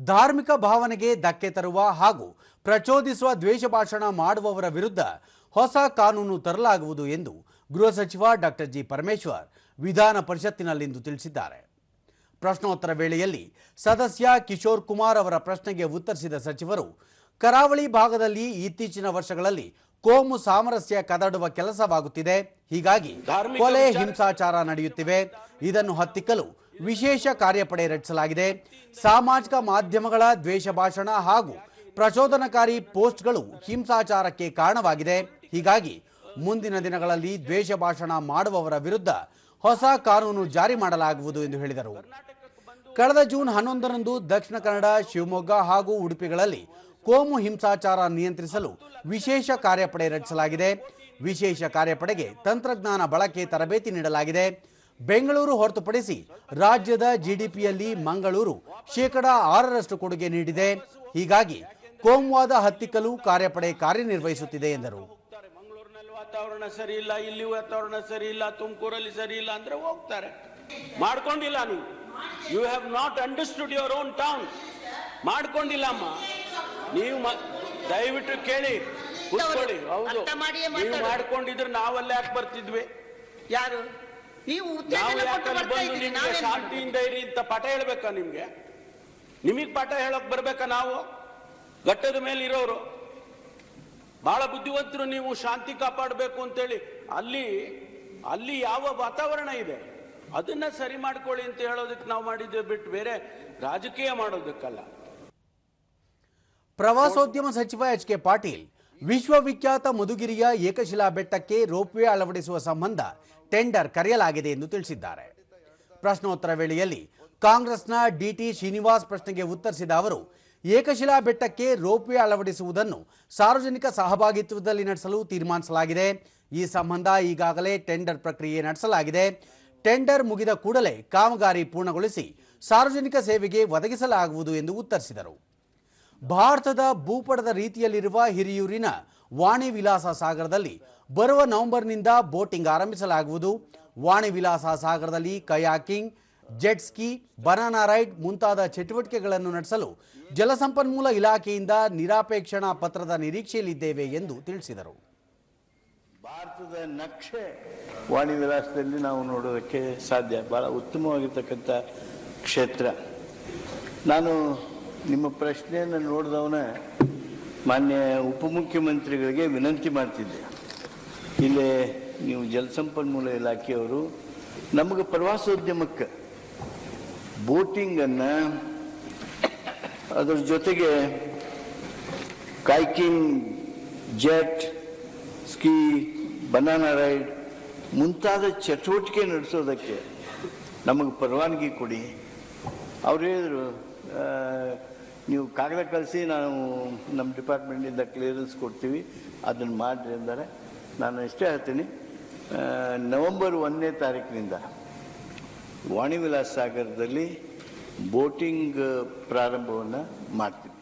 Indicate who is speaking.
Speaker 1: ಧಾರ್ಮಿಕ ಭಾವನೆಗೆ ಧಕ್ಕೆ ತರುವ ಹಾಗೂ ಪ್ರಚೋದಿಸುವ ದ್ವೇಷ ಭಾಷಣ ಮಾಡುವವರ ವಿರುದ್ಧ ಹೊಸ ಕಾನೂನು ತರಲಾಗುವುದು ಎಂದು ಗೃಹ ಸಚಿವ ಡಾಕ್ಟರ್ ಜಿ ಪರಮೇಶ್ವರ್ ವಿಧಾನ ಪರಿಷತ್ತಿನಲ್ಲಿಂದು ತಿಳಿಸಿದ್ದಾರೆ. ಪ್ರಶ್ನೋತ್ತರ ವೇಳೆಯಲ್ಲಿ ಸದಸ್ಯ ಕಿಶೋರ್ ಕುಮಾರ್ ಅವರ ಪ್ರಶ್ನೆಗೆ ಉತ್ತರಿಸಿದ ಸಚಿವರು ಕರಾವಳಿ ಭಾಗದಲ್ಲಿ ಇತ್ತೀಚಿನ ವರ್ಷಗಳಲ್ಲಿ ಕೋಮು ಸಾಮರಸ್ಯ ಕದಡುವ ಕೆಲಸವಾಗುತ್ತಿದೆ. ಹೀಗಾಗಿ ಕೊಲೆ ಹಿಂಸಾಚಾರ ನಡೆಯುತ್ತಿವೆ. ಇದನ್ನು ಹತ್ತಿಕ್ಕಲು ವಿಶೇಷ ಕಾರ್ಯಪಡೆ ರಚಿಸಲಾಗಿದೆ. ಸಾಮಾಜಿಕ ಮಾಧ್ಯಮಗಳ ದ್ವೇಷ ಭಾಷಣ ಹಾಗೂ ಪ್ರಚೋದನಕಾರಿ ಪೋಸ್ಟ್ಗಳು ಹಿಂಸಾಚಾರಕ್ಕೆ ಕಾರಣವಾಗಿದೆ. ಹೀಗಾಗಿ ಮುಂದಿನ ದಿನಗಳಲ್ಲಿ ದ್ವೇಷ ಭಾಷಣ ಮಾಡುವವರ ವಿರುದ್ಧ ಹೊಸ ಕಾನೂನು ಜಾರಿ ಮಾಡಲಾಗುವುದು ಎಂದು ಹೇಳಿದರು. ಕಳೆದ ಜೂನ್ ಹನ್ನೊಂದರಂದು ದಕ್ಷಿಣ ಕನ್ನಡ ಶಿವಮೊಗ್ಗ ಹಾಗೂ ಉಡುಪಿಗಳಲ್ಲಿ ಕೋಮು ಹಿಂಸಾಚಾರ ನಿಯಂತ್ರಿಸಲು ವಿಶೇಷ ಕಾರ್ಯಪಡೆ ರಚಿಸಲಾಗಿದೆ. ವಿಶೇಷ ಕಾರ್ಯಪಡೆಗೆ ತಂತ್ರಜ್ಞಾನ ಬಳಕೆ ತರಬೇತಿ ನೀಡಲಾಗಿದೆ. ಬೆಂಗಳೂರು ಹೊರತುಪಡಿಸಿ ರಾಜ್ಯದ ಜಿಡಿಪಿಯಲ್ಲಿ ಮಂಗಳೂರು ಶೇಕಡಾ ಆರರಷ್ಟು ಕೊಡುಗೆ ನೀಡಿದೆ. ಹೀಗಾಗಿ ಕೋಮುವಾದ ಹತ್ತಿಕ್ಕಲು ಕಾರ್ಯಪಡೆ ಕಾರ್ಯನಿರ್ವಹಿಸುತ್ತಿದೆ ಎಂದರು.
Speaker 2: ವಾತಾವರಣ ಸರಿ ಇಲ್ಲ ವಾತಾವರಣ ಸರಿ ತುಮಕೂರಲ್ಲಿ ಸರಿ ಇಲ್ಲ ಅಂದ್ರೆ ಹೋಗ್ತಾರೆ. ಮಾಡ್ಕೊಂಡಿಲ್ಲ ನೀವು. You have not understood your own town ಮಾಡ್ಕೊಂಡಿಲ್ಲ ಅಮ್ಮ ನೀವು ದಯವಿಟ್ಟು ಕೇಳಿ ಕೂತ್ಕೊಳ್ಳಿ. ಹೌದು. ನೀವು. ಮಾಡ್ಕೊಂಡಿದ್ರೆ ನಾವಲ್ಲೇ ಯಾಕೆ ಬರ್ತಿದ್ವಿ?
Speaker 3: ಯಾರು? ನೀವು
Speaker 2: ನಾವು ಯಾಕಲ್ಲಿ ಬಂದು ನಿಮ್ಗೆ ಶಾಂತಿಯಿಂದ ಇರಿ ಅಂತ ಪಾಠ ಹೇಳ್ಬೇಕಾ ನಿಮ್ಗೆ? ನಿಮಗ್ ಪಾಠ ಹೇಳಕ್ ಬರ್ಬೇಕಾ ನಾವು? ಘಟ್ಟದ ಮೇಲೆ ಇರೋರು. ಬಹಳ ಬುದ್ಧಿವಂತರು ನೀವು ಶಾಂತಿ ಕಾಪಾಡಬೇಕು ಅಂತೇಳಿ. ಅಲ್ಲಿ ಅಲ್ಲಿ ಯಾವ ವಾತಾವರಣ ಇದೆ? ಅದನ್ನ ಸರಿ ಮಾಡ್ಕೊಳ್ಳಿ ಅಂತ ಹೇಳೋದಕ್ಕೆ ನಾವು ಮಾಡಿದ್ದೇವೆ ಬಿಟ್ಟು ಬೇರೆ ರಾಜಕೀಯ ಮಾಡೋದಕ್ಕಲ್ಲ.
Speaker 1: ಪ್ರವಾಸೋದ್ಯಮ ಸಚಿವ ಎಚ್ ಕೆ ಪಾಟೀಲ್, ವಿಶ್ವವಿಖ್ಯಾತ ಮಧುಗಿರಿಯ ಏಕಶಿಲಾ ಬೆಟ್ಟಕ್ಕೆ ರೋಪ್ವೇ ಅಳವಡಿಸುವ ಸಂಬಂಧ ಟೆಂಡರ್ ಕರೆಯಲಾಗಿದೆ ಎಂದು ತಿಳಿಸಿದ್ದಾರೆ. ಪ್ರಶ್ನೋತ್ತರ ವೇಳೆಯಲ್ಲಿ ಕಾಂಗ್ರೆಸ್ನ ಡಿಟಿ ಶ್ರೀನಿವಾಸ್ ಪ್ರಶ್ನೆಗೆ ಉತ್ತರಿಸಿದ ಅವರು, ಏಕಶಿಲಾ ಬೆಟ್ಟಕ್ಕೆ ರೋಪ್ವೇ ಅಳವಡಿಸುವುದನ್ನು ಸಾರ್ವಜನಿಕ ಸಹಭಾಗಿತ್ವದಲ್ಲಿ ನಡೆಸಲು ತೀರ್ಮಾನಿಸಲಾಗಿದೆ. ಈ ಸಂಬಂಧ ಈಗಾಗಲೇ ಟೆಂಡರ್ ಪ್ರಕ್ರಿಯೆ ನಡೆಸಲಾಗಿದೆ. ಟೆಂಡರ್ ಮುಗಿದ ಕೂಡಲೇ ಕಾಮಗಾರಿ ಪೂರ್ಣಗೊಳಿಸಿ ಸಾರ್ವಜನಿಕ ಸೇವೆಗೆ ಒದಗಿಸಲಾಗುವುದು ಎಂದು ಉತ್ತರಿಸಿದರು. ಭಾರತದ ಭೂಪಟದ ರೀತಿಯಲ್ಲಿರುವ ಹಿರಿಯೂರಿನ ವಾಣಿ ವಿಲಾಸ ಸಾಗರದಲ್ಲಿ ಬರುವ ನವೆಂಬರ್ನಿಂದ ಬೋಟಿಂಗ್ ಆರಂಭಿಸಲಾಗುವುದು. ವಾಣಿ ವಿಲಾಸ ಸಾಗರದಲ್ಲಿ kayaking, jet ski, banana ride ಮುಂತಾದ ಚಟುವಟಿಕೆಗಳನ್ನು ನಡೆಸಲು ಜಲಸಂಪನ್ಮೂಲ ಇಲಾಖೆಯಿಂದ ನಿರಾಪೇಕ್ಷಣಾ ಪತ್ರದ ನಿರೀಕ್ಷೆಯಲ್ಲಿದ್ದೇವೆ ಎಂದು ತಿಳಿಸಿದರು.
Speaker 4: ಭಾರತದ ನಕ್ಷೆ ವಾಣಿ ವಿಲಾಸದಲ್ಲಿ ನಾವು ನೋಡೋದಕ್ಕೆ ಸಾಧ್ಯ. ಬಹಳ ಉತ್ತಮವಾಗಿರ್ತಕ್ಕಂಥ ಕ್ಷೇತ್ರ. ನಾನು ನಿಮ್ಮ ಪ್ರಶ್ನೆಯನ್ನು ನೋಡಿದವನ ಮಾನ್ಯ ಉಪಮುಖ್ಯಮಂತ್ರಿಗಳಿಗೆ ವಿನಂತಿ ಮಾಡ್ತಿದ್ದೆ. ಇಲ್ಲೇ ನೀವು ಜಲಸಂಪನ್ಮೂಲ ಇಲಾಖೆಯವರು, ನಮಗೆ ಪ್ರವಾಸೋದ್ಯಮಕ್ಕೆ ಬೋಟಿಂಗನ್ನು ಅದರ ಜೊತೆಗೆ kayaking, jet, ski, banana ride ಮುಂತಾದ ಚಟುವಟಿಕೆ ನಡೆಸೋದಕ್ಕೆ ನಮಗೆ ಪರವಾನಗಿ ಕೊಡಿ. ಅವ್ರು ಹೇಳಿದರು ನೀವು ಕಾಗದ ಕಳಿಸಿ ನಾವು ನಮ್ಮ ಡಿಪಾರ್ಟ್ಮೆಂಟಿಂದ ಕ್ಲಿಯರೆನ್ಸ್ ಕೊಡ್ತೀವಿ, ಅದನ್ನು ಮಾಡಿರಿ ಅಂದರೆ. ನಾನು ಇಷ್ಟೇ ಹೇಳ್ತೀನಿ ನವಂಬರ್ ಒಂದನೇ ತಾರೀಕಿನಿಂದ ವಾಣಿ ವಿಲಾಸ ಸಾಗರದಲ್ಲಿ ಬೋಟಿಂಗ್ ಪ್ರಾರಂಭವನ್ನು ಮಾಡ್ತೀವಿ.